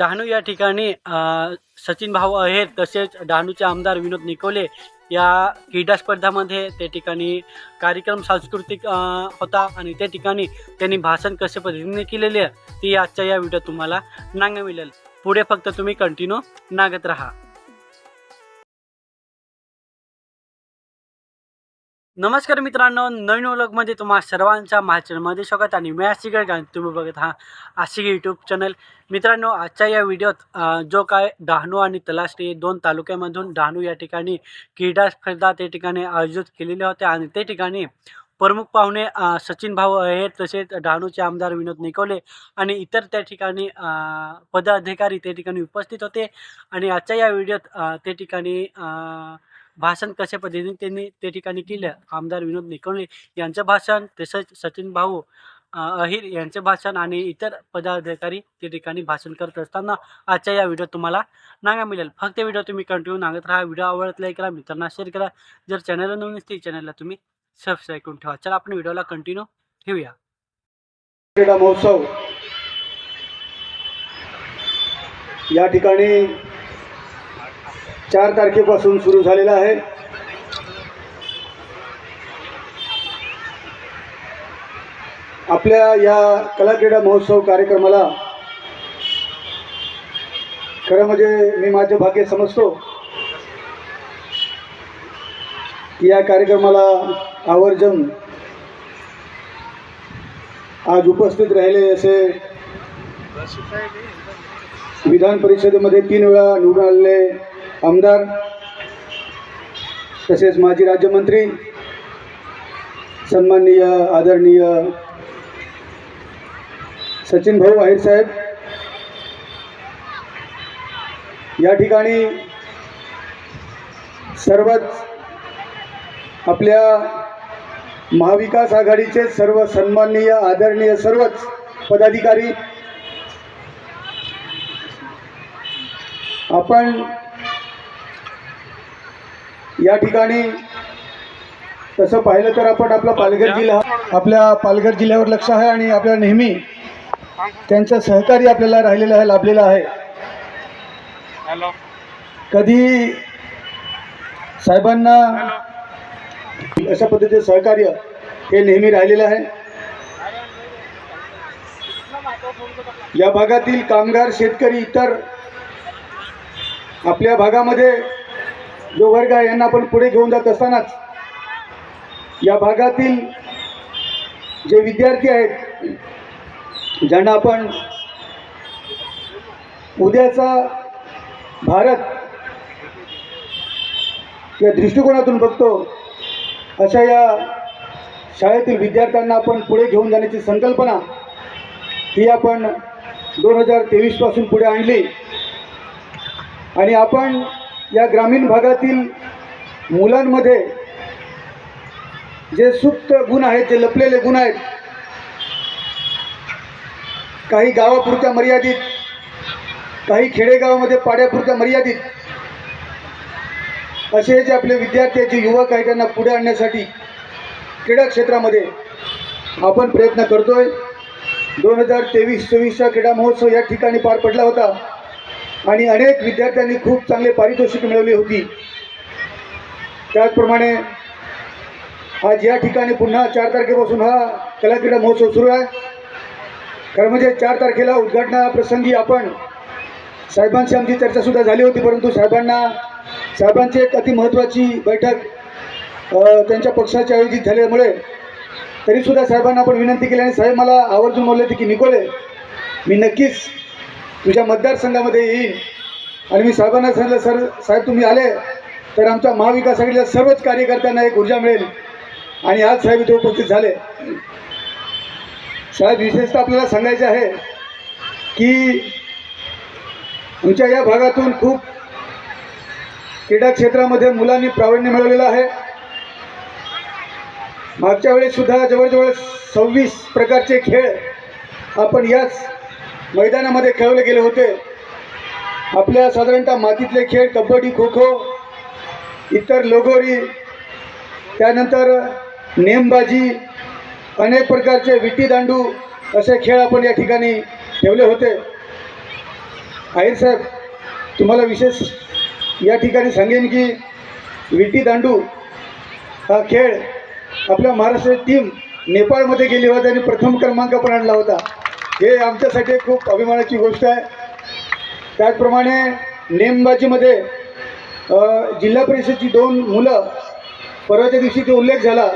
डहाणू या ठिकाणी सचिन भाऊ अहेर तसेच डहाणूचे आमदार विनोद निकोले या क्रीडा स्पर्धामध्ये त्या ठिकाणी कार्यक्रम सांस्कृतिक होता आणि त्या ठिकाणी त्यांनी भाषण कसे पद्धतीने केलेले आहे ती आजच्या या व्हिडिओ तुम्हाला नांग मिळेल पुढे फक्त तुम्ही कंटिन्यू नागत राहा. नमस्कार मित्रांनो नवीन ओळखमध्ये तुम्हा सर्वांच्या माझ्यामध्ये स्वागत आणि मी आशिक गाणी तुम्ही बघत हा आशिक यूट्यूब चॅनल मित्रांनो आजच्या या व्हिडिओत जो काय डहाणू आणि तलासरी दोन तालुक्यामधून डहाणू या ठिकाणी क्रीडा स्पर्धा त्या ठिकाणी आयोजित केलेल्या होत्या आणि त्या ठिकाणी प्रमुख पाहुणे सचिन भाऊ आहेत तसेच डहाणूचे आमदार विनोद निकोले आणि इतर त्या ठिकाणी पदाधिकारी त्या ठिकाणी उपस्थित होते. आणि आजच्या या व्हिडिओत ते त्या ठिकाणी भाषण कशा पद्धतीने त्यांनी त्या ठिकाणी केलं? आमदार विनोद निकोले यांचं भाषण तसंच सचिन भाऊ अहिर यांचे भाषण आणि इतर पदाधिकारी त्या ठिकाणी भाषण करत असताना आजच्या या व्हिडिओ तुम्हाला नागा मिळेल. फक्त व्हिडिओ तुम्ही कंटिन्यू नागत राहा. व्हिडिओ आवडत लाईक करा. मित्रांना शेअर करा. जर चॅनलला नवीन असते चॅनलला तुम्ही सबस्क्राईब करून ठेवा. चला आपण व्हिडिओला कंटिन्यू ठेवूया. क्रीडा महोत्सव या ठिकाणी चार तारखेपासून सुरू झालेला आहे. आपल्या या कला क्रीडा महोत्सव कार्यक्रमाला खरं म्हणजे मी माझे भाग्य समजतो की या कार्यक्रमाला आवर्जून आज उपस्थित राहिले असे विधान परिषदेमध्ये तीन वेळा निवडून आलेले आमदार तसेच माजी राज्यमंत्री सन्माननीय आदरणीय सचिन भाऊ आहेर साहेब या ठिकाणी सर्वच आपल्या महाविकास आघाडीचे सर्व सन्माननीय आदरणीय सर्वच पदाधिकारी आपण या ठिकाणी तसं पाहिलं तर आपण आपला पालघर जिल्हा आपल्या पालघर जिल्ह्यावर लक्ष आहे आणि आपल्याला नेहमी त्यांचं सहकार्य आपल्याला राहिलेलं आहे लाभलेलं आहे. कधी साहेबांना अशा पद्धतीचं सहकार्य हे नेहमी राहिलेलं आहे? या भागातील कामगार शेतकरी इतर आपल्या भागामध्ये जो वर्ग आहे यांना आपण पुढे घेऊन जात असतानाच या भागातील जे विद्यार्थी आहेत ज्यांना आपण उद्याचा भारत या दृष्टिकोनातून बघतो अशा या शाळेतील विद्यार्थ्यांना आपण पुढे घेऊन जाण्याची संकल्पना ही आपण दोन हजार तेवीसपासून पुढे आणली. आणि आपण या ग्रामीण भागातील मुलांमध्ये जे सुप्त गुण आहेत जे लपलेले गुण आहेत काही गावापुरत्या मर्यादित काही खेडेगावामध्ये पाड्यापुरत्या मर्यादित असे जे आपले विद्यार्थी आहेत, जे युवक आहेत त्यांना पुढे आणण्यासाठी क्रीडा क्षेत्रामध्ये आपण प्रयत्न करतोय. दोन हजार तेवीस चोवीसचा क्रीडा महोत्सव या ठिकाणी पार पडला होता. आणि अनेक विद्यार्थ्यांनी खूप चांगले पारितोषिक मिळवली होती. त्याचप्रमाणे आज या ठिकाणी पुन्हा चार तारखेपासून हा कला क्रीडा महोत्सव सुरू आहे. खरं म्हणजे चार तारखेला उद्घाटनाप्रसंगी आपण साहेबांशी आमची चर्चासुद्धा झाली होती परंतु साहेबांना साहेबांची एक अति महत्त्वाची बैठक त्यांच्या पक्षाची आयोजित झाल्यामुळे तरीसुद्धा साहेबांना आपण विनंती केली आणि साहेब मला आवर्जून बोलले होते की निकोले मी नक्कीच तुझ्या मतदारसंघामध्ये येईन. आणि मी साहेबांना सांगितलं सर साहेब तुम्ही आले तर आमच्या महाविकास आघाडीच्या सर्वच कार्यकर्त्यांना एक ऊर्जा मिळेल. आणि आज साहेब इथे उपस्थित झाले. साहेब विशेषतः आपल्याला सांगायचे आहे की आमच्या या भागातून खूप क्रीडा क्षेत्रामध्ये मुलांनी प्रावीण्य मिळवलेलं आहे. मागच्या वेळेस सुद्धा जवळजवळ सव्वीस प्रकारचे खेळ आपण याच मैदानामध्ये खेळवले गेले होते. आपल्या साधारणतः मातीतले खेळ कबड्डी खो खो इतर लगोरी त्यानंतर नेमबाजी अनेक प्रकारचे विट्टी दांडू असे खेळ आपण या ठिकाणी ठेवले होते. आहेर साहेब तुम्हाला विशेष या ठिकाणी सांगेन की विटी दांडू हा खेळ आपल्या महाराष्ट्र टीम नेपाळमध्ये गेली होती आणि प्रथम क्रमांक पण आणला होता. हे आमच्यासाठी खूप अभिमानाची गोष्ट आहे. त्याचप्रमाणे नेमबाजीमध्ये जिल्हा परिषदची दोन मुलं परवाच्या दिवशी ते उल्लेख झाला.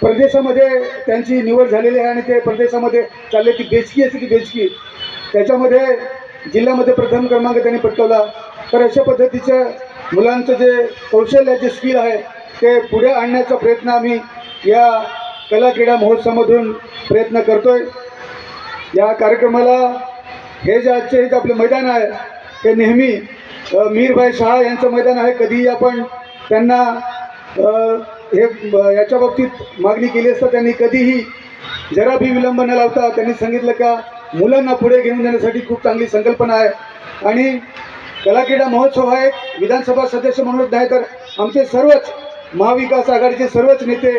प्रदेशामध्ये त्यांची निवड झालेली आहे आणि ते प्रदेशामध्ये चालले. ती बेचकी असते ती बेचकी. त्याच्यामध्ये जिल्ह्यामध्ये प्रथम क्रमांक त्यांनी पटकवला. तर अशा पद्धतीचं मुलांचं जे कौशल्य जे स्किल आहे ते पुढे आणण्याचा प्रयत्न आम्ही या कला क्रीडा महोत्सवामधून प्रयत्न करतोय. या कार्यक्रमाला हे जे आजचे हे जे आपलं मैदान आहे ते नेहमी मीरभाई शहा यांचं मैदान आहे. कधीही आपण त्यांना हे याच्या बाबतीत मागणी केली असता त्यांनी कधीही जरा भी विलंब न लावता त्यांनी सांगितलं का मुलांना पुढे घेऊन जाण्यासाठी खूप चांगली संकल्पना आहे. आणि कलाक्रीडा महोत्सव हा एक विधानसभा सदस्य म्हणूनच नाही तर आमचे सर्वच महाविकास आघाडीचे सर्वच नेते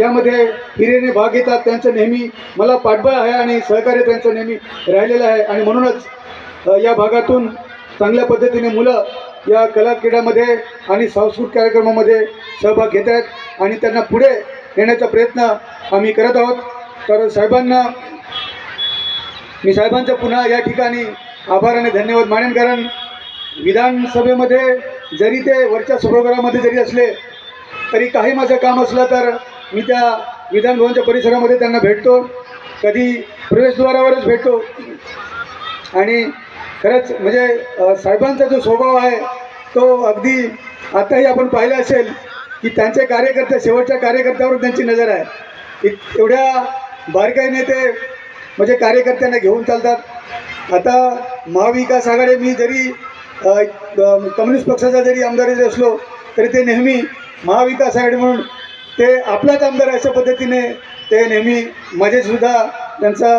यामध्ये हिरेने भाग घेतात. त्यांचं नेहमी मला पाठबळ आहे आणि सहकार्य त्यांचं नेहमी राहिलेलं आहे. आणि म्हणूनच या भागातून चांगल्या पद्धतीने मुलं या कला क्रीडामध्ये आणि सांस्कृतिक कार्यक्रमामध्ये सहभाग घेत आहेत आणि त्यांना पुढे नेण्याचा प्रयत्न आम्ही करत आहोत. तर साहेबांना मी साहेबांचा पुन्हा या ठिकाणी आभार आणि धन्यवाद मानेन. कारण विधानसभेमध्ये जरी ते वरच्या सभागृहामध्ये जरी असले तरी काही माझं काम असलं तर मी त्या विधानभवनच्या परिसरामध्ये त्यांना भेटतो. कधी प्रवेशद्वारावरच भेटतो. आणि खरंच म्हणजे साहेबांचा जो स्वभाव आहे तो अगदी आताही आपण पाहिला असेल की त्यांचे कार्यकर्ते शेवटच्या कार्यकर्त्यावर त्यांची नजर आहे. एवढ्या बारकाईने ते म्हणजे कार्यकर्त्यांना घेऊन चालतात. आता महाविकास आघाडी मी जरी कम्युनिस्ट पक्षाचा जरी आमदार जरी असलो तरी ते नेहमी महाविकास आघाडी म्हणून ते आपलाच आमदार अशा पद्धतीने ते नेहमी माझेसुद्धा त्यांचा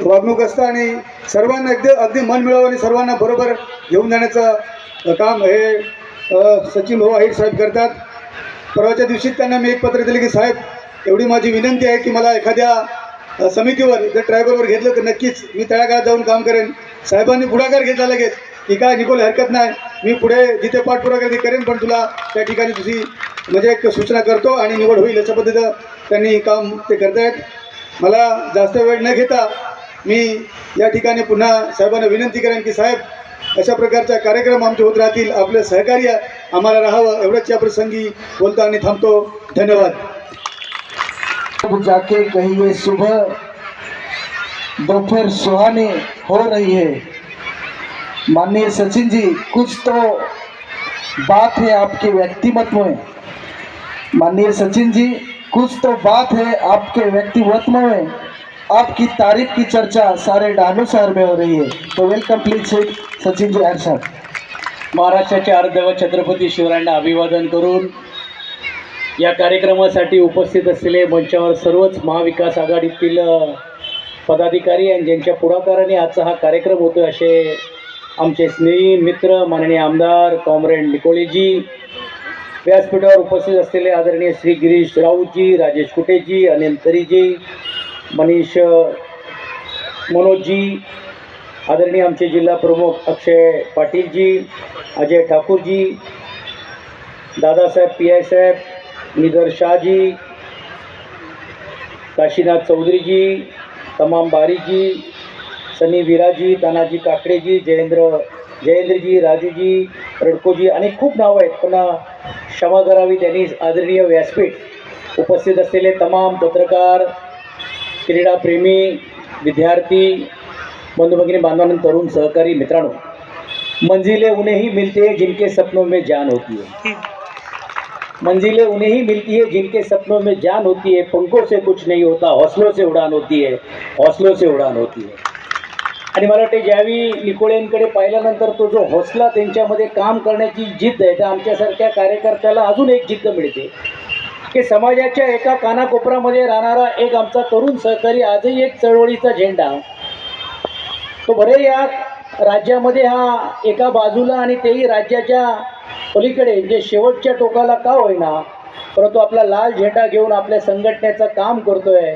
वागणूक असतं आणि सर्वांना अगदी अगदी मन मिळावं आणि सर्वांना बरोबर घेऊन जाण्याचं काम हे सचिन भाऊ आहिर साहेब करतात. परवाच्या दिवशीच त्यांना मी एक पत्र दिले की साहेब एवढी माझी विनंती आहे की मला एखाद्या समितीवर जर ट्रायबलवर घेतलं तर नक्कीच मी तळागाळात जाऊन काम करेन. साहेबांनी पुढाकार घेतला लगेच. की काय निकोल हरकत नाही. मी पुढे जिथे पाठपुरावा करेन करेन पण तुला त्या ठिकाणी तुझी म्हणजे एक सूचना करतो आणि निवड होईल अशा पद्धतीचं त्यांनी काम ते करतायत. मला जास्त वेळ न घेता मी या ठिकाणी पुन्हा साहेबांना विनंती करेन की साहेब अशा प्रकारचा कार्यक्रम आमचे होत राहतील आपलं सहकार्य आम्हाला राहावं एवढंच या प्रसंगी बोलतो आणि थांबतो. धन्यवाद. जाके कहिए सुबह दोपहर सुहाने हो रही है। माननीय सचिन जी कुछ तो बात है आपके व्यक्तिमत्व में। माननीय सचिन जी कुछ तो बात है आपके व्यक्तिमत्व में। आपकी तारीफ की चर्चा सारे डानू शहर में हो रही है। तो वेलकम प्लीज सचिन जी आर साहब महाराष्ट्राचे अर्धव छत्रपती शिवरायांना अभिवादन करून या कार्यक्रमासाठी उपस्थित असलेले मंचावर सर्वच महाविकास आघाडीतील पदाधिकारी आणि ज्यांच्या पुढाकाराने आजचा हा कार्यक्रम होतो असे आमचे स्नेही मित्र माननीय आमदार कॉम्रेड निकोळेजी व्यासपीठावर उपस्थित असलेले आदरणीय श्री गिरीश राऊतजी राजेश कुटेजी अनिल तरीजी मनीष मनोजजी आदरणीय आमचे जिल्हा प्रमुख अक्षय पाटीलजी अजय ठाकूरजी दादासाहेब पी आय साहेब निधर शाहजी काशीनाथ चौधरीजी तमाम बारीजी सनी विराजी तानाजी काकडेजी जयेंद्र जयेंद्रजी राजूजी रडकोजी आणि खूप नावं आहेत. पण क्षमा करावी त्यांनी आदरणीय व्यासपीठ उपस्थित असलेले तमाम पत्रकार क्रीडाप्रेमी विद्यार्थी बंधू भगिनी बांधवांना तरुण सहकारी मित्रांनो मंजिले उन्हें ही मिलती है जिनके सपनों में जान होती है. मंजिलें उन्हें ही मिलती है जिनके सपनों में जान होती है. पंखों से कुछ नहीं होता हौसलों से उडान होती है हौसलों से उडान होती है. आणि मला वाटते ज्यावेळी लिकोळेंकडे पाहिल्यानंतर तो जो हौसला त्यांच्यामध्ये काम करण्याची जिद्द आहे तर आमच्यासारख्या कार्यकर्त्याला अजून एक जिद्द मिळते. की समाजाच्या एका कानाकोपऱ्यामध्ये राहणारा एक आमचा तरुण सहकारी आजही एक चळवळीचा झेंडा. तो बरे या राज्यामध्ये हा एका बाजूला आणि तेही राज्याच्या पलीकडे जे शेवटच्या टोकाला का होईना परंतु आपला लाल झेंडा घेऊन आपल्या संघटनेचं काम करतोय.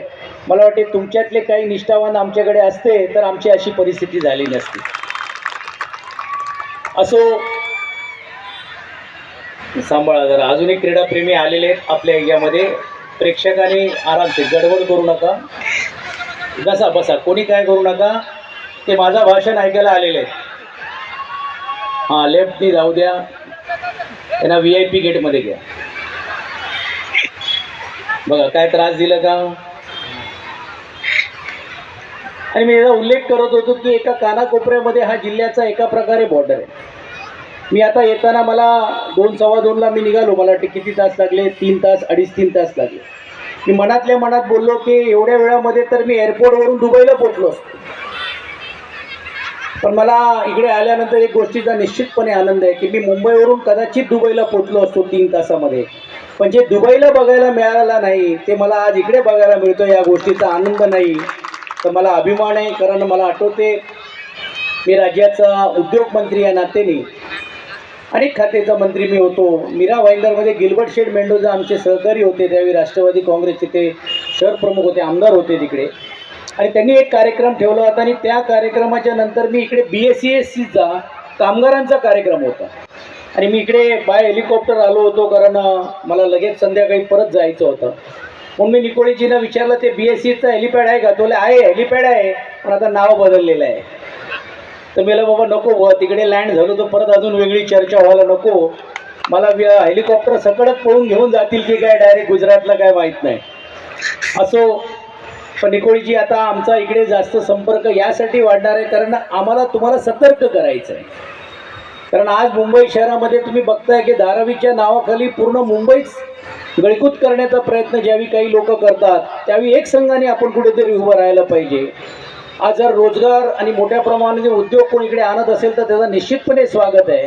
मला वाटते तुमच्यातले काही निष्ठावान आमच्याकडे असते तर आमची अशी परिस्थिती झाली नसती. असो सांभाळा जरा. अजूनही क्रीडाप्रेमी आलेले आहेत आपल्या एरियामध्ये प्रेक्षकांनी आरामशीर. गडबड करू नका. बसा बसा. कोणी काय करू नका. ते माझं भाषण ऐकायला आलेले आहेत. हां लेफ्टनी जाऊ द्या. त्यांना व्ही आय पी गेटमध्ये घ्या. बघा काय त्रास दिला का? आणि मी याचा उल्लेख करत होतो की एका कानाकोपऱ्यामध्ये हा जिल्ह्याचा एका प्रकारे बॉर्डर आहे. मी आता येताना मला दोन सव्वा दोनला मी निघालो. मला वाटते किती तास लागले? तीन तास अडीच तीन तास लागले. मी मनातल्या मनात बोललो की एवढ्या वेळामध्ये तर मी एअरपोर्टवरून दुबईला पोचलो असतो. पण मला इकडे आल्यानंतर एक गोष्टीचा निश्चितपणे आनंद आहे की मी मुंबईवरून कदाचित दुबईला पोचलो असतो तीन तासामध्ये. पण जे दुबईला बघायला मिळालं नाही ते मला आज इकडे बघायला मिळतो या गोष्टीचा आनंद नाही. तर मला अभिमान आहे कारण मला आठवते मी राज्याचा उद्योगमंत्री या नात्याने अनेक खात्याचा मंत्री मी होतो. मीरा वाईंदरमध्ये गिल्बर्ट शेठ मेंडोजा आमचे सहकारी होते त्यावेळी राष्ट्रवादी काँग्रेसचे ते शहर प्रमुख होते आमदार होते तिकडे. आणि त्यांनी एक कार्यक्रम ठेवला होता आणि त्या कार्यक्रमाच्या नंतर मी इकडे बी एस सी एस सीचा कामगारांचा कार्यक्रम होता. आणि मी इकडे बाय हेलिकॉप्टर आलो होतो कारण मला लगेच संध्याकाळी परत जायचं होतं. मग मी निकोळीजीला विचारलं ते बी एस सीचं हेलिपॅड आहे का? तो आहे हेलिपॅड आहे. पण आता नाव बदललेलं आहे. तर मी बाबा नको बुवा तिकडे लँड झालो तर परत अजून वेगळी चर्चा व्हायला नको. मला हेलिकॉप्टर सकळच पळून घेऊन जातील की काय? डायरेक्ट गुजरातला काय माहीत नाही. असो पण निकोळीजी आता आमचा इकडे जास्त संपर्क यासाठी वाढणार आहे कारण आम्हाला तुम्हाला सतर्क करायचं आहे. कारण आज मुंबई शहरामध्ये तुम्ही बघताय की धारावीच्या नावाखाली पूर्ण मुंबईच गळकूत करण्याचा प्रयत्न ज्यावेळी काही लोक करतात त्यावेळी एक संघाने आपण कुठेतरी उभं राहायला पाहिजे. आज जर रोजगार आणि मोठ्या प्रमाणात उद्योग कोण इकडे आणत असेल तर त्याचं निश्चितपणे स्वागत आहे.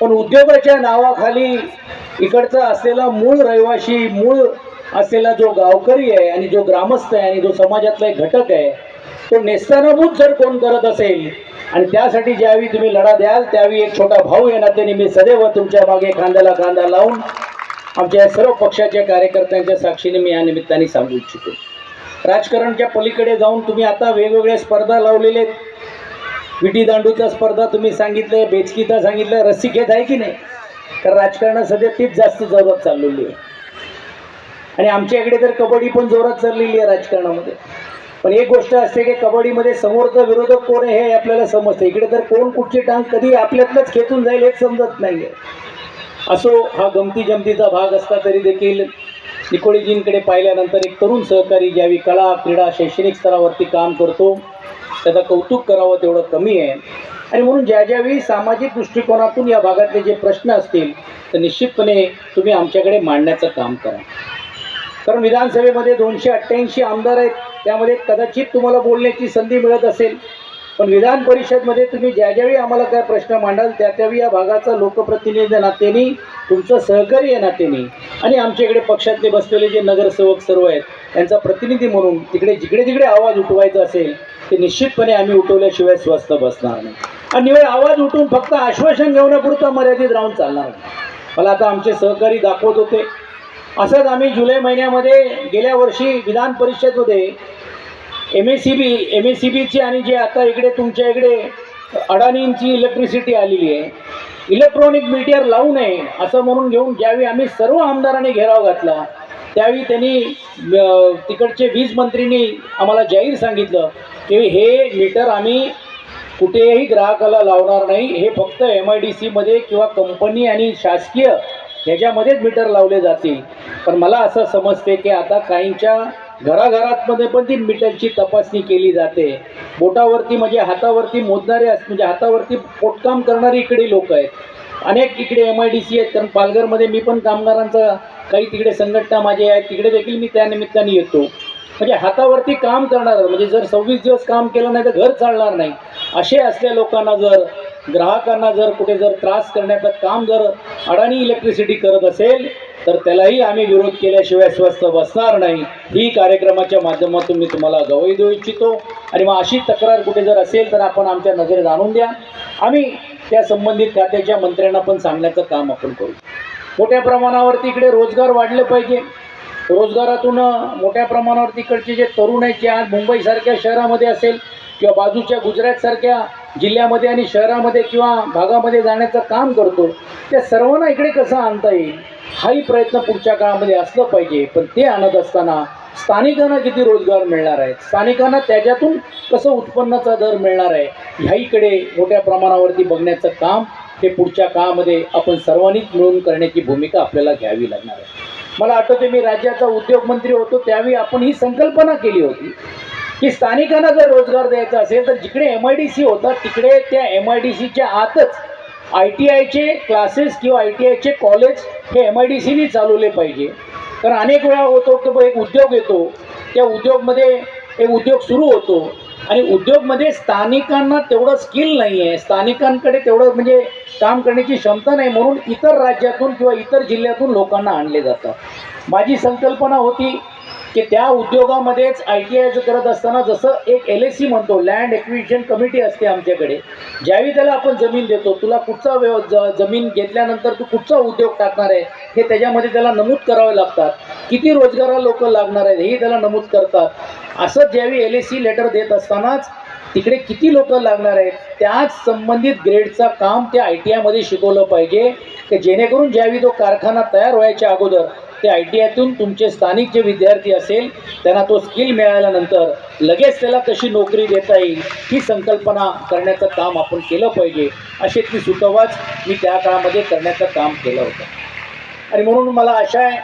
पण उद्योगाच्या नावाखाली इकडचा असलेला मूळ रहिवासी मूळ असलेला जो गावकरी आहे आणि जो ग्रामस्थ आहे आणि जो समाजातला एक घटक आहे तो नेस्तानाभूत जर कोण करत असेल आणि त्यासाठी ज्यावेळी तुम्ही लढा द्याल त्यावेळी एक छोटा भाऊ येणार त्याने मी सदैव तुमच्या मागे खांद्याला खांदा लावून आमच्या या सर्व पक्षाच्या कार्यकर्त्यांच्या साक्षीने मी या निमित्ताने सांगू इच्छितो. राजकारणच्या पलीकडे जाऊन तुम्ही आता वेगवेगळ्या स्पर्धा लावलेल्या आहेत. विटी दांडूचा स्पर्धा तुम्ही सांगितलं बेचकीचा सांगितलं रसिकेत आहे की नाही? तर राजकारणात सध्या तीच जास्त जोरात चाललेली आहे. आणि आमच्या इकडे तर कबड्डी पण जोरात चाललेली आहे राजकारणामध्ये. पण एक गोष्ट असते की कबड्डीमध्ये समोरचा विरोधक कोण आहे हे आपल्याला समजतं. इकडे तर कोण कुठची टांग कधी आपल्यातलंच खेचून जाईल हेच समजत नाही आहे असो हा गमती जमतीचा भाग असला तरी देखील निकोळीजींकडे पाहिल्यानंतर एक तरुण सहकारी ज्यावेळी कला क्रीडा शैक्षणिक स्तरावरती काम करतो त्याचा कौतुक करावं तेवढं कमी आहे. आणि म्हणून ज्या ज्यावेळी सामाजिक दृष्टिकोनातून या भागातले जे प्रश्न असतील तर निश्चितपणे तुम्ही आमच्याकडे मांडण्याचं काम करा. कारण विधानसभेमध्ये दोनशे अठ्ठ्याऐंशी आमदार आहेत त्यामध्ये कदाचित तुम्हाला बोलण्याची संधी मिळत असेल. पण विधान परिषदमध्ये तुम्ही ज्या ज्यावेळी आम्हाला काय प्रश्न मांडाल त्या त्यावेळी या भागाचा लोकप्रतिनिधी नात्याने तुमचं सहकारी नात्याने आणि आमच्या इकडे पक्षातले बसलेले जे नगरसेवक सर्व आहेत त्यांचा प्रतिनिधी म्हणून तिकडे जिकडे जिकडे आवाज उठवायचा असेल ते निश्चितपणे आम्ही उठवल्याशिवाय स्वस्त बसणार नाही. आणि निवड आवाज उठून फक्त आश्वासन घेण्यापुरता मर्यादित राहून चालणार नाही. मला आता आमचे सहकारी दाखवत होते. असंच आम्ही जुलै महिन्यामध्ये गेल्या वर्षी विधान परिषदमध्ये M S C B M S C बीची आणि जे आता इकडे तुमच्या इकडे अडाणींची इलेक्ट्रिसिटी आलेली आहे. इलेक्ट्रॉनिक मीटर लावू नये असं म्हणून घेऊन ज्यावेळी आम्ही सर्व आमदारांनी घेराव घातला त्यावेळी त्यांनी तिकडचे वीज मंत्रींनी आम्हाला जाहीर सांगितलं की हे मीटर आम्ही कुठेही ग्राहकाला लावणार नाही. हे फक्त एम आय डी सीमध्ये किंवा कंपनी आणि शासकीय ह्याच्यामध्येच मीटर लावले जातील. पण मला असं समजते की आता काहींच्या घराघरातमध्ये पण ती मीटरची तपासणी केली जाते. बोटावरती म्हणजे हातावरती मोजणारे म्हणजे हातावरती पोटकाम करणारे इकडे लोक आहेत. अनेक इकडे एम आय डी सी आहेत. कारण पालघरमध्ये मी पण कामगारांचा काही तिकडे संघटना माझे आहेत तिकडे देखील मी त्या निमित्ताने येतो. म्हणजे हातावरती काम करणार म्हणजे जर सव्वीस दिवस काम केलं नाही तर घर चालणार नाही. असे असल्या लोकांना जर ग्राहकांना जर कुठे जर त्रास करण्याचं काम जर अडाणी इलेक्ट्रिसिटी करत असेल तर त्यालाही आम्ही विरोध केल्याशिवाय स्वस्त बसणार नाही. ही कार्यक्रमाच्या माध्यमातून मी तुम्हाला गवई देऊ इच्छितो. आणि मग अशी तक्रार कुठे जर असेल तर आपण आमच्या नजरेत आणून द्या. आम्ही त्या संबंधित खात्याच्या मंत्र्यांना पण सांगण्याचं काम आपण करू. मोठ्या प्रमाणावरती इकडे रोजगार वाढले पाहिजे. रोजगारातून मोठ्या प्रमाणावर इकडचे जे तरुण आहेत जे आज मुंबईसारख्या शहरामध्ये असेल किंवा बाजूच्या गुजरातसारख्या जिल्ह्यामध्ये आणि शहरामध्ये किंवा भागामध्ये जाण्याचं काम करतो त्या सर्वांना इकडे कसं आणता येईल? हाही प्रयत्न पुढच्या काळामध्ये असलं पाहिजे. पण ते आणत असताना स्थानिकांना किती रोजगार मिळणार आहे स्थानिकांना त्याच्यातून कसं उत्पन्नाचा दर मिळणार आहे? ह्याहीकडे मोठ्या प्रमाणावरती बघण्याचं काम हे पुढच्या काळामध्ये आपण सर्वांनीच मिळून करण्याची भूमिका आपल्याला घ्यावी लागणार आहे. मला आठवते मी राज्याचा उद्योगमंत्री होतो त्यावेळी आपण ही संकल्पना केली होती. की स्थानिकांना जर रोजगार द्यायचा असेल तर जिकडे एम आय डी सी होतात तिकडे त्या एम आय डी सीच्या आतच आय टी आयचे क्लासेस किंवा आय टी आयचे कॉलेज हे एम आय डी सीनी चालवले पाहिजे. कारण अनेक वेळा होतो की बुवा एक उद्योग येतो त्या उद्योगमध्ये एक उद्योग सुरू होतो आणि उद्योगमध्ये स्थानिकांना तेवढं स्किल नाही आहे स्थानिकांकडे तेवढं म्हणजे काम करण्याची क्षमता नाही म्हणून इतर राज्यातून किंवा इतर जिल्ह्यातून लोकांना आणले जातात माझी संकल्पना होती की त्या उद्योगामध्येच आय टी आयचं करत असताना जसं एक एल एस सी म्हणतो लँड एक्विजिशन कमिटी असते आमच्याकडे. ज्यावेळी त्याला आपण जमीन देतो तुला कुठचा व्यव ज जमीन घेतल्यानंतर तू कुठचा उद्योग टाकणार आहे हे त्याच्यामध्ये त्याला नमूद करावे लागतात. किती रोजगारा लोक लागणार आहेत हेही त्याला नमूद करतात. असं ज्यावेळी एल एस सी लेटर देत असतानाच तिकडे किती लोक लागणार आहेत त्याच संबंधित ग्रेडचं काम त्या आय टी आयमध्ये शिकवलं पाहिजे की जेणेकरून ज्यावेळी तो कारखाना तयार व्हायच्या अगोदर ते आय टी आयतून तुमचे स्थानिक जे विद्यार्थी असेल त्यांना तो स्किल मिळाल्यानंतर लगेच त्याला कशी नोकरी देता येईल ही संकल्पना करण्याचं काम आपण केलं पाहिजे असे ती सुतवाच मी त्या काळामध्ये करण्याचं काम केलं होतं. आणि म्हणून मला आशा आहे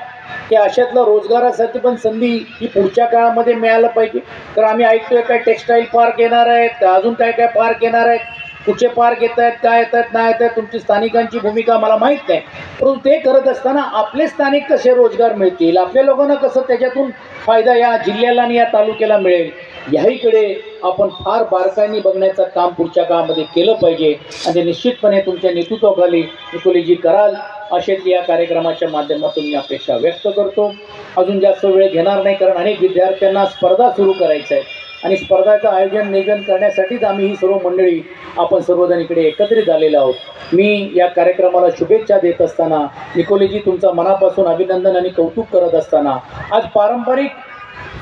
की अशातलं रोजगारासाठी पण संधी ही पुढच्या काळामध्ये मिळायला पाहिजे. तर आम्ही ऐकतोय काय टेक्स्टाईल पार्क येणार आहेत अजून काय काय पार्क येणार आहेत कुठचे पार्क येत आहेत काय येत आहेत नाही येत आहेत तुमची स्थानिकांची भूमिका मला माहीत नाही. परंतु ते करत असताना आपले स्थानिक कसे रोजगार मिळतील? आपल्या लोकांना कसं त्याच्यातून फायदा या जिल्ह्याला आणि या तालुक्याला मिळेल? ह्याहीकडे आपण फार बारकाईने बघण्याचं काम पुढच्या काळामध्ये केलं पाहिजे. आणि निश्चितपणे तुमच्या नेतृत्वाखाली निकोलीजी कराल असेच या कार्यक्रमाच्या माध्यमातून मी अपेक्षा व्यक्त करतो. अजून जास्त वेळ घेणार नाही कारण अनेक विद्यार्थ्यांना स्पर्धा सुरू करायचं आहे. आणि स्पर्धाचं आयोजन नियोजन करण्यासाठीच आम्ही ही सर्व मंडळी आपण सर्वजण इकडे एकत्रित झालेलो आहोत. मी या कार्यक्रमाला शुभेच्छा देत असताना निकोलेजी तुमचा मनापासून अभिनंदन आणि कौतुक करत असताना आज पारंपरिक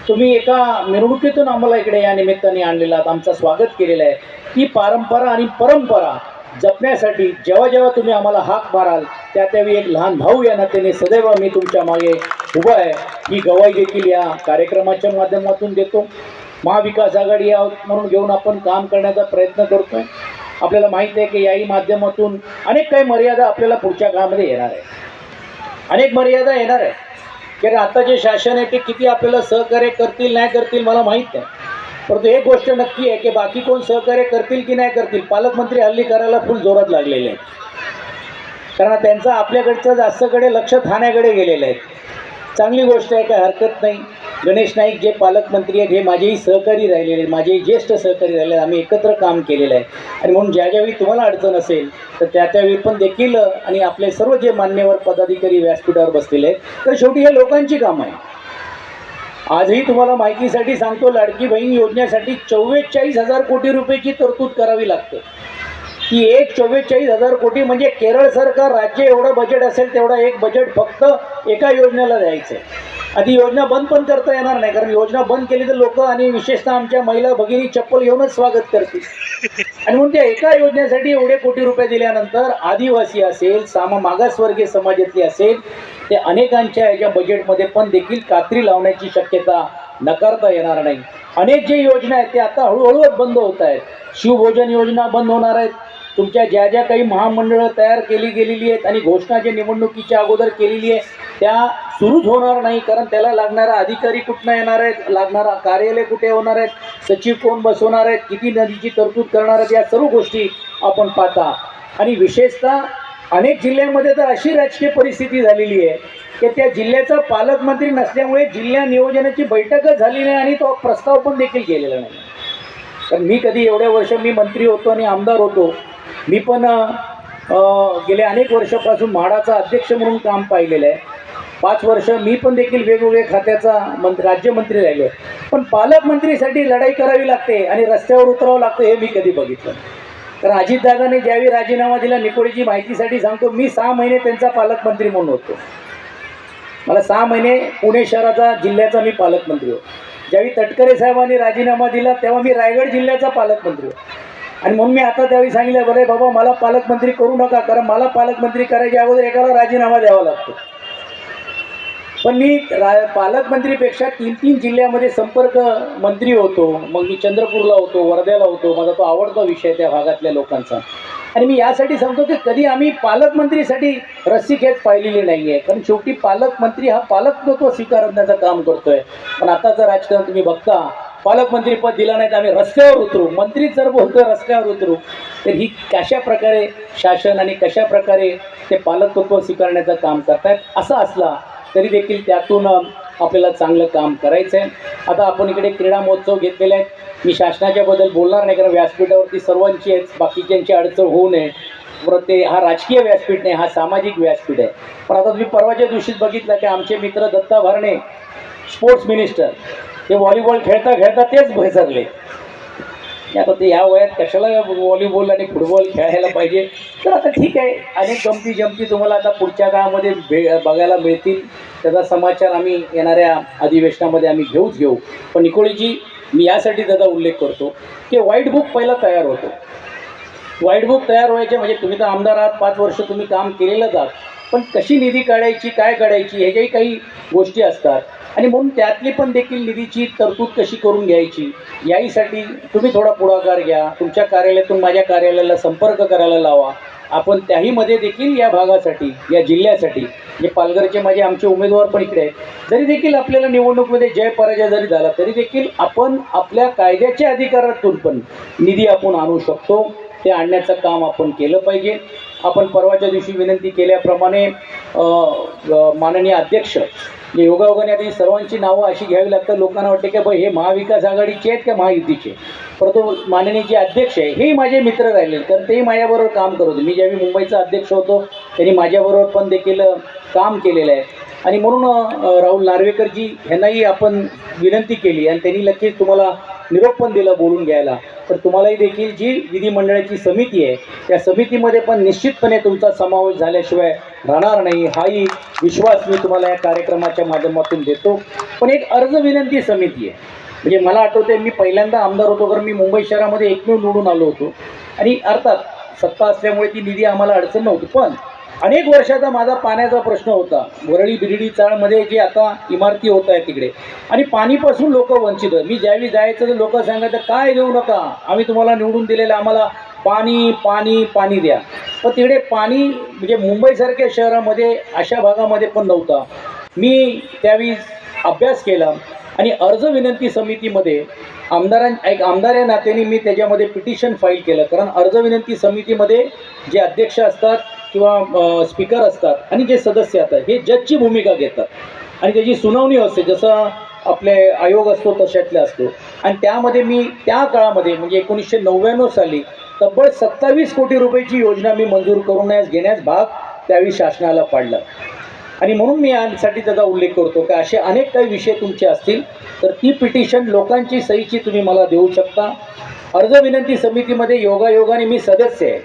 तुम्ही एका मिरवणुकीतून आम्हाला इकडे या निमित्ताने आणलेला आहात. स्वागत केलेलं आहे. ती पारंपरा आणि परंपरा जपण्यासाठी जेव्हा जेव्हा तुम्ही आम्हाला हाक माराल त्या त्यावेळी एक लहान भाऊ या नात्याने सदैव मी तुमच्या मागे उभा आहे. ही गवाई देखील या कार्यक्रमाच्या माध्यमातून देतो. महाविकास आघाडी आहोत म्हणून घेऊन आपण काम करण्याचा प्रयत्न करतोय. आपल्याला माहीत आहे की याही माध्यमातून अनेक काही मर्यादा आपल्याला पुढच्या काळामध्ये येणार आहे अनेक मर्यादा येणार आहे कारण आता जे शासन आहे ते किती आपल्याला सहकार्य करतील नाही करतील मला माहीत नाही परंतु एक गोष्ट नक्की आहे की बाकी कोण सहकार्य करतील की नाही करतील पालकमंत्री हल्ली करायला फुल जोरात लागलेले आहेत. कारण त्यांचं आपल्याकडचं जास्तकडे लक्ष ठाण्याकडे गेलेलं आहे. चांगली गोष्ट आहे काय हरकत नाही. गणेश नाईक जे पालकमंत्री आहेत हे माझेही सहकारी राहिलेले आहेत. माझेही ज्येष्ठ सहकारी राहिले आहेत. आम्ही एकत्र काम केलेलं आहे. आणि म्हणून ज्या ज्यावेळी तुम्हाला अडचण असेल तर त्या त्यावेळी पण देखील आणि आपले सर्व जे मान्यवर पदाधिकारी व्यासपीठावर बसलेले आहेत तर शेवटी हे लोकांची कामं आहे आजही तुम्हाला माहितीसाठी सांगतो लाडकी बहीण योजनेसाठी चव्वेचाळीस हजार कोटी रुपयाची तरतूद करावी लागते. की एक चव्वेचाळीस हजार कोटी म्हणजे केरळ सरकार राज्य एवढं बजेट असेल तेवढा एक बजेट फक्त एका योजनेला द्यायचं आहे आधी योजना बंद पण करता येणार नाही कारण योजना बंद केली तर लोक आणि विशेषतः आमच्या महिला भगिनी चप्पल घेऊनच स्वागत करतील. आणि म्हणून त्या एका योजनेसाठी एवढे कोटी रुपये दिल्यानंतर आदिवासी असेल साम मागासवर्गीय समाजातली असेल ते अनेकांच्या याच्या बजेटमध्ये पण देखील कात्री लावण्याची शक्यता नकारता येणार नाही. अनेक जे योजना आहेत त्या आता हळूहळूच बंद होत आहेत. शिवभोजन योजना बंद होणार आहेत. तुमच्या ज्या ज्या काही महामंडळं तयार केली गेलेली आहेत आणि घोषणा जे निवडणुकीच्या अगोदर केलेली आहे त्या सुरूच होणार नाही कारण त्याला लागणारा अधिकारी कुठनं येणार आहेत लागणारा कार्यालय कुठे होणार आहेत सचिव कोण बसवणार आहेत किती नदीची तरतूद करणार आहेत या सर्व गोष्टी आपण पाहता. आणि विशेषतः अनेक जिल्ह्यांमध्ये तर अशी राजकीय परिस्थिती झालेली आहे की त्या जिल्ह्याचा पालकमंत्री नसल्यामुळे जिल्हा नियोजनाची बैठकच झाली नाही आणि तो प्रस्ताव पण देखील केलेला नाही. कारण मी कधी एवढ्या वर्ष मी मंत्री होतो आणि आमदार होतो मी पण गेल्या अनेक वर्षापासून म्हाडाचा अध्यक्ष म्हणून काम पाहिलेलं आहे. पाच वर्ष मी पण देखील वेगवेगळ्या खात्याचा मंत्र राज्यमंत्री राहिलो आहे. पण पालकमंत्रीसाठी लढाई करावी लागते आणि रस्त्यावर उतरावं लागतं हे मी कधी बघितलं तर अजितदादाने ज्यावेळी राजीनामा दिला निकोळीची माहितीसाठी सांगतो मी सहा महिने त्यांचा पालकमंत्री म्हणून होतो. मला सहा महिने पुणे शहराचा जिल्ह्याचा मी पालकमंत्री होतो. ज्यावेळी तटकरे साहेबांनी राजीनामा दिला तेव्हा मी रायगड जिल्ह्याचा पालकमंत्री होतो. आणि म्हणून मी आता त्यावेळी सांगितलं बरे बाबा मला पालकमंत्री करू नका कारण मला पालकमंत्री करायच्या अगोदर एकाला राजीनामा द्यावा लागतो. पण मी रा पालकमंत्रीपेक्षा तीन तीन जिल्ह्यामध्ये संपर्क मंत्री होतो मग मी चंद्रपूरला होतो वर्ध्याला होतो माझा तो आवडता विषय त्या भागातल्या लोकांचा. आणि मी यासाठी सांगतो की कधी आम्ही पालकमंत्रीसाठी रस्सीखेच पाहिलेली नाही आहे कारण शेवटी पालकमंत्री हा पालकत्व स्वीकारण्याचं काम करतोय. पण आताचं राजकारण तुम्ही बघता पालकमंत्री पद दिलं नाही तर आम्ही रस्त्यावर उतरू. मंत्री जर बोलतो रस्त्यावर उतरू तर ही कशा प्रकारे शासन आणि कशा प्रकारे ते पालकत्व स्वीकारण्याचं काम करतायत असं असला तरी देखील त्यातून आपल्याला चांगलं काम करायचं आहे आता आपण इकडे क्रीडा महोत्सव घेतलेले आहेत मी शासनाच्याबद्दल बोलणार नाही कारण व्यासपीठावरती सर्वांची आहेत. बाकीच्यांची अडचण होऊ नये. परत ते हा राजकीय व्यासपीठ नाही हा सामाजिक व्यासपीठ आहे. पण आता तुम्ही परवाच्या दिवशीच बघितलं की आमचे मित्र दत्ता भरणे स्पोर्ट्स मिनिस्टर ते व्हॉलीबॉल खेळता खेळता तेच घसरले. आता ते या वयात कशाला व्हॉलीबॉल आणि फुटबॉल खेळायला पाहिजे? तर आता ठीक आहे. अनेक गमती जमती तुम्हाला आता पुढच्या काळामध्ये भे बघायला मिळतील. त्याचा समाचार आम्ही येणाऱ्या अधिवेशनामध्ये आम्ही घेऊच घेऊ. पण निकोळीजी मी यासाठी त्याचा उल्लेख करतो की व्हाईट बुक पहिला तयार होतो. व्हाईट बुक तयार व्हायचे म्हणजे तुम्ही तर आमदार आहात पाच वर्ष तुम्ही काम केलेलंच आहात. पण कशी निधी काढायची काय काढायची ह्याच्याही काही गोष्टी असतात. आणि म्हणून त्यातली पण देखील निधीची तरतूद कशी करून घ्यायची याहीसाठी तुम्ही थोडा पुढाकार घ्या तुमच्या कार्यालयातून माझ्या कार्यालयाला संपर्क करायला लावा. आपण त्याहीमध्ये देखील या भागासाठी या जिल्ह्यासाठी जे पालघरचे माझे आमचे उमेदवार पण इकडे आहेत जरी देखील आपल्याला निवडणुकीमध्ये जय पराजय जरी झाला तरी देखील आपण आपल्या कायद्याच्या अधिकारातून पण निधी आपण आणू शकतो. ते आणण्याचं काम आपण केलं पाहिजे. आपण परवाच्या दिवशी विनंती केल्याप्रमाणे माननीय अध्यक्ष योगायोगाने आधी सर्वांची नावं अशी घ्यावी लागतात. लोकांना वाटते की बाई हे महाविकास आघाडीचे आहेत का महायुतीचे? परंतु माननीय जे अध्यक्ष आहे हेही माझे मित्र राहिले कारण तेही माझ्याबरोबर काम करत होते. मी ज्यावेळी मुंबईचा अध्यक्ष होतो त्यांनी माझ्याबरोबर पण देखील काम केलेलं आहे. आणि म्हणून राहुल नार्वेकरजी ह्यांनाही आपण विनंती केली आणि त्यांनी नक्कीच तुम्हाला निरोप पण दिला बोलून घ्यायला. तर तुम्हालाही देखील जी विधिमंडळाची समिती आहे त्या समितीमध्ये पण निश्चितपणे तुमचा समावेश झाल्याशिवाय राहणार नाही हाही विश्वास मी तुम्हाला या कार्यक्रमाच्या माध्यमातून देतो. पण एक अर्ज विनंती समिती आहे. म्हणजे मला आठवते मी पहिल्यांदा आमदार होतो कारण मी मुंबई शहरामध्ये एकमेव निवडून आलो होतो. आणि अर्थात सत्ता असल्यामुळे ती निधी आम्हाला अडचण नव्हती पण अनेक वर्षाचा माझा पाण्याचा प्रश्न होता. वरळी बिरडी चाळमध्ये जे आता इमारती होत आहे तिकडे. आणि पाणीपासून लोक वंचित आहेत. मी ज्यावेळी जायचं तर लोक सांगायचं काय देऊ नका? आम्ही तुम्हाला निवडून दिलेलं आम्हाला पाणी पाणी पाणी द्या. पण तिकडे पाणी म्हणजे मुंबईसारख्या शहरामध्ये अशा भागामध्ये पण नव्हता. मी त्यावेळी अभ्यास केला आणि अर्ज विनंती समितीमध्ये आमदारां एक आमदार या नात्याने मी त्याच्यामध्ये पिटिशन फाईल केलं. कारण अर्ज विनंती समितीमध्ये जे अध्यक्ष असतात किंवा स्पीकर असतात आणि जे सदस्य असतात हे जजची भूमिका घेतात. आणि त्याची सुनावणी असते जसं आपले आयोग असतो तशातला असतो. आणि त्यामध्ये मी त्या काळामध्ये म्हणजे एकोणीसशे नव्याण्णव साली तब्बल सत्तावीस कोटी रुपयाची योजना मी मंजूर करूनच घेण्यास भाग त्यावेळी शासनाला पाडला. आणि म्हणून मी यासाठी त्याचा उल्लेख करतो की असे अनेक काही विषय तुमचे असतील तर ती पिटिशन लोकांची सहीची तुम्ही मला देऊ शकता. अर्ज विनंती समितीमध्ये योगायोगाने मी सदस्य आहे.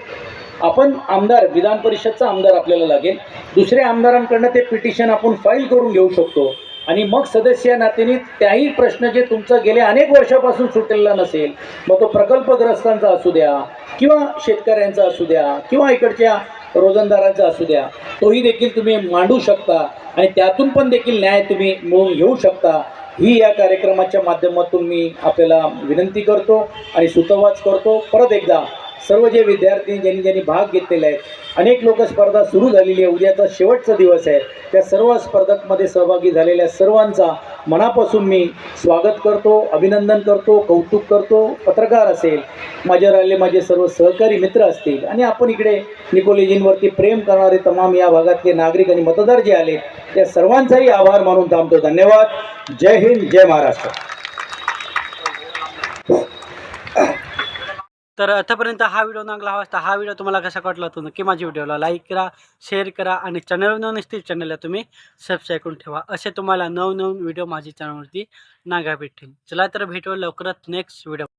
आपण आमदार विधान परिषदचा आमदार आपल्याला लागेल. दुसऱ्या आमदारांकडनं ते पिटिशन आपण फाईल करून घेऊ शकतो. आणि मग सदस्य या नात्याने त्याही प्रश्न जे तुमचा गेल्या अनेक वर्षापासून सुटलेला नसेल मग तो प्रकल्पग्रस्तांचा असू द्या किंवा शेतकऱ्यांचा असू द्या किंवा इकडच्या रोजंदारांचा असू द्या तोही देखील तुम्ही मांडू शकता आणि त्यातून पण देखील न्याय तुम्ही मिळवून घेऊ शकता. ही या कार्यक्रमाच्या माध्यमातून मी आपल्याला विनंती करतो आणि सुतवाच करतो. परत एकदा सर्व जे विद्यार्थी ज्यांनी ज्यांनी भाग घेतलेले आहेत अनेक लोक स्पर्धा सुरू झालेली आहे. उद्याचा शेवटचा दिवस आहे. त्या सर्व स्पर्धकमध्ये सहभागी झालेल्या सर्वांचा मनापासून मी स्वागत करतो अभिनंदन करतो कौतुक करतो. पत्रकार असेल माझ्या राहिले माझे सर्व सहकारी मित्र असतील आणि आपण इकडे निकोलेजींवरती प्रेम करणारे तमाम या भागातले नागरिक आणि मतदार जे आले त्या सर्वांचाही आभार मानून थांबतो. धन्यवाद. जय हिंद जय महाराष्ट्र. तर आतापर्यंत हा व्हिडिओ चांगला हवा असता हा व्हिडिओ तुम्हाला कसा वाटला तो नक्की माझ्या व्हिडिओला लाईक करा शेअर करा आणि चॅनल नवीन असतील चॅनलला तुम्ही सबस्क्राईब करून ठेवा. असे तुम्हाला नवनवीन व्हिडिओ माझ्या चॅनलवरती नागा भेटतील. चला तर भेटू लवकरच नेक्स्ट व्हिडिओ